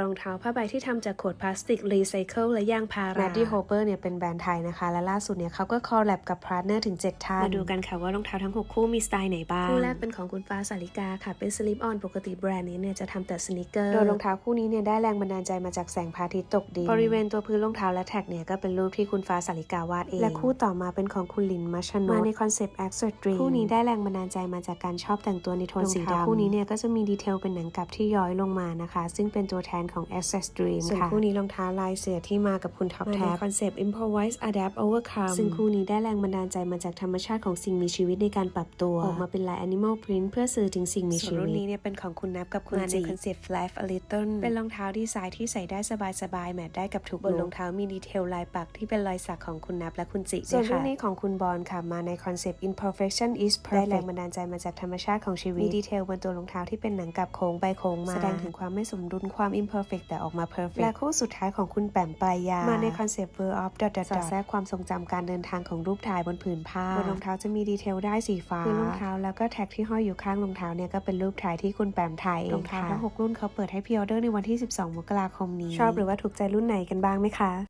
รองเท้าผ้าใบที่ทำจากขวดพลาสติกรีไซเคิลและยางพาราแมดดี้โฮเปอร์เนี่ยเป็นแบรนด์ไทยนะคะ และล่าสุดเนี่ยเขาก็คอลแลบกับพาร์ทเนอร์ถึง 7 ท่าน มาดูกันค่ะว่ารองเท้าทั้ง 6 คู่มีสไตล์ไหนบ้าง คู่คู่แรแรกกเป็เป็นนของคุณฟ้าสาริกาค่ะ เป็นสลิปออนปกติแบรนด์นี้เนี่ยจะทำแต่สนิเกอร์ โดยรองเท้าคู่นี้เนี่ยได้แรงบันดาลใจมาจากแสงพระอาทิตย์ตกดิน บริเวณตัวพื้นรองเท้าและแท็กเนี่ยก็เป็นรูปที่คุณฟ้าสาริกาวาดเอง และคู่ต่อมาเป็นของคุณลินมัชนมาในคอนเซปต์ a x t r Dream คู่นี้ได้แรงบันดาลใจมาจากการชอบแต่งตัวในโทนสีดำคู่นี้เนี่ยก็จะมีดีเทลเป็นหนังกลับที่ย้อยลงมานะคะ ซึ่งเป็นตัวแทนของ a x t r Dream ส่วนค่ะคู่นี้รองเท้าลายเสือที่มากับคุณท็อปมาในแท็บคอนเซปต์ improvise adapt overcome ซึ่งคู่นี้ได้แรงบันดาลใจมาจากธรรมชาติของสิ่งมีชีวิตในการปรับตัว ออกมาเป็นลาย animal print เพื่อสื่อถึงสิ่งมีส่ชีวนรุ่วิตนนี้เนี่ยเป็นของคุณนับกับคุณมาในจีคอนเซปต์ Life a Little เป็นรองเท้าดีไซน์ที่ใส่ได้สบายๆแมทได้กับทุกบนรองเท้ามีดีเทลลายปักที่เป็นรอยสักของคุณนับและคุณจิส่ส่ววนนรุ่รุ่นนนี้นี้ของคุณบอลค่ะมาในคอนเซปต์ imperfection is perfect ได้แรงบันดาลใจมาจากธรรมชาติของชีวิตมีดีเทลบนตัวรองเท้าที่เป็นหนังกลับโค้งไปโค้งมาแสดงถึงความไม่สมดุลความ imperfect แต่ออกมา perfect และคู่สุดท้ายของคุณแปมปลายยามาในคอนเซปต์ world of dot dot สอดแทรกความทรงจำการเดินทางของรูปถ่ายบนผืนผ้าบนรองเท้าจะมีดีเทลได้สีฟ้าพื้นรองเท้าแล้วก็แท็กที่ห้อยอยู่ข้างรองเท้าเนี่ยก็เป็นรูปถ่ายที่คุณแปมถ่ายเองรองเท้าทั้งหกรุ่นเขาเปิดให้พรีออเดอร์ในวันที่ 12 มกราคมนี้ ชอบหรือว่าถูกใจรุ่นไหนกันบ้างไหมคะ